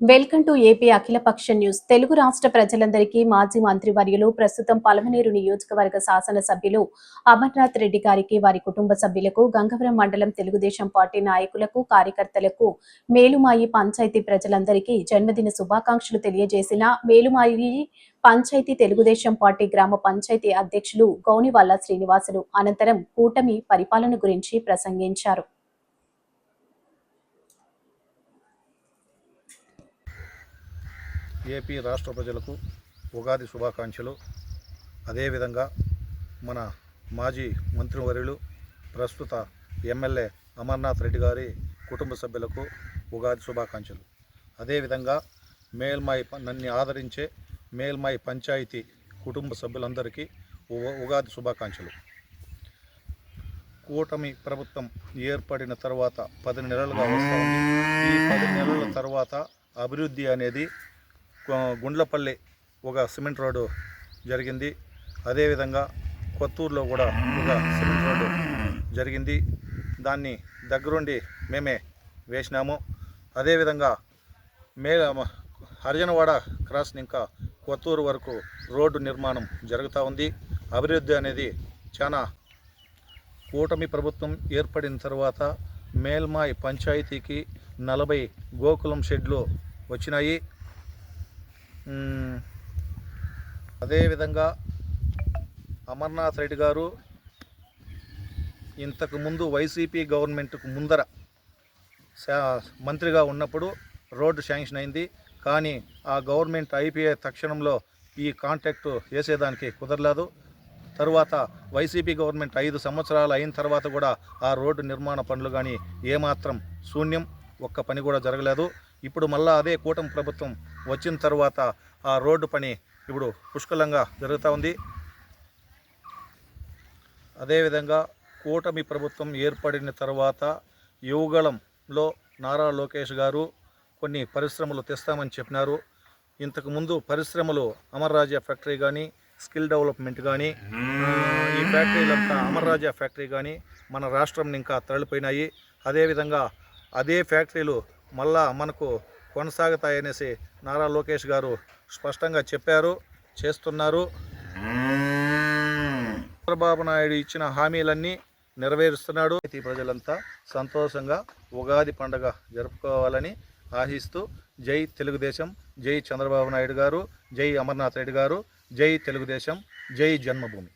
Welcome to AP అఖిలపక్ష news. Telugu రాష్ట్ర ప్రజలందరికీ మాజీ మంత్రివర్యులు ప్రస్తుతం పలమనేరు నియోజకవర్గ శాసనసభ్యులు అమర్నాథ్ రెడ్డి గారికి వారి కుటుంబ సభ్యులకు గంగవరం మండలం తెలుగుదేశం పార్టీ నాయకులకు కార్యకర్తలకు మేలుమాయి పంచాయతీ ప్రజలందరికీ జన్మదిన శుభాకాంక్షలు తెలియజేసిన మేలుమాయి పంచాయతీ తెలుగుదేశం పార్టీ గ్రామ పంచాయతీ అధ్యక్షులు గౌనివాల్ల శ్రీనివాసులు అనంతరం కూటమి పరిపాలన గురించి ప్రసంగించారు. ఏపీ రాష్ట్ర ప్రజలకు ఉగాది శుభాకాంక్షలు. అదేవిధంగా మన మాజీ మంత్రివర్యులు ప్రస్తుత ఎమ్మెల్యే అమర్నాథ్ రెడ్డి గారి కుటుంబ సభ్యులకు ఉగాది శుభాకాంక్షలు. అదేవిధంగా మేల్మాయి నన్ను ఆదరించే మేల్మాయి పంచాయతీ కుటుంబ సభ్యులందరికీ ఉగాది శుభాకాంక్షలు. కూటమి ప్రభుత్వం ఏర్పడిన తర్వాత పది నెలలుగా వస్తుంది. ఈ పది నెలల తర్వాత అభివృద్ధి అనేది గుండ్లపల్లి ఒక సిమెంట్ రోడ్డు జరిగింది. అదేవిధంగా కొత్తూరులో కూడా ఒక సిమెంట్ రోడ్డు జరిగింది. దాన్ని దగ్గరుండి మేమే వేసినాము. అదేవిధంగా మే హరిజనవాడ క్రాస్ ఇంకా కొత్తూరు వరకు రోడ్డు నిర్మాణం జరుగుతూ ఉంది. అభివృద్ధి అనేది చాలా కూటమి ప్రభుత్వం ఏర్పడిన తర్వాత మేల్మాయ్ పంచాయతీకి నలభై గోకులం షెడ్లు వచ్చినాయి. అదేవిధంగా అమర్నాథ్ రెడ్డి గారు ఇంతకు ముందు వైసీపీ గవర్నమెంట్కు ముందర మంత్రిగా ఉన్నప్పుడు రోడ్డు శాంక్షన్ అయింది. కానీ ఆ గవర్నమెంట్ అయిపోయే తక్షణంలో ఈ కాంట్రాక్ట్ వేసేదానికి కుదరలేదు. తరువాత వైసీపీ గవర్నమెంట్ ఐదు సంవత్సరాలు అయిన తర్వాత కూడా ఆ రోడ్డు నిర్మాణ పనులు కానీ ఏమాత్రం శూన్యం. ఒక్క పని కూడా జరగలేదు. ఇప్పుడు మళ్ళా అదే కూటమి ప్రభుత్వం వచ్చిన తర్వాత ఆ రోడ్డు పని ఇప్పుడు పుష్కలంగా జరుగుతూ ఉంది. అదేవిధంగా కూటమి ప్రభుత్వం ఏర్పడిన తర్వాత యువగళంలో నారా లోకేష్ గారు కొన్ని పరిశ్రమలు తెస్తామని చెప్పినారు. ఇంతకుముందు పరిశ్రమలు అమర్రాజా ఫ్యాక్టరీ కానీ స్కిల్ డెవలప్మెంట్ కానీ ఈ ఫ్యాక్టరీలంతా అమర్రాజా ఫ్యాక్టరీ కానీ మన రాష్ట్రం ఇంకా తరలిపోయినాయి. అదేవిధంగా అదే ఫ్యాక్టరీలు మళ్ళా మనకు కొనసాగుతాయనేసి నారా లోకేష్ గారు స్పష్టంగా చెప్పారు చేస్తున్నారు. చంద్రబాబు నాయుడు ఇచ్చిన హామీలన్నీ నెరవేరుస్తున్నాడు. ఈ ప్రజలంతా సంతోషంగా ఉగాది పండుగ జరుపుకోవాలని ఆశిస్తూ జై తెలుగుదేశం జై చంద్రబాబు నాయుడు గారు జై అమర్నాథ్ రెడ్డి గారు జై తెలుగుదేశం జై జన్మభూమి.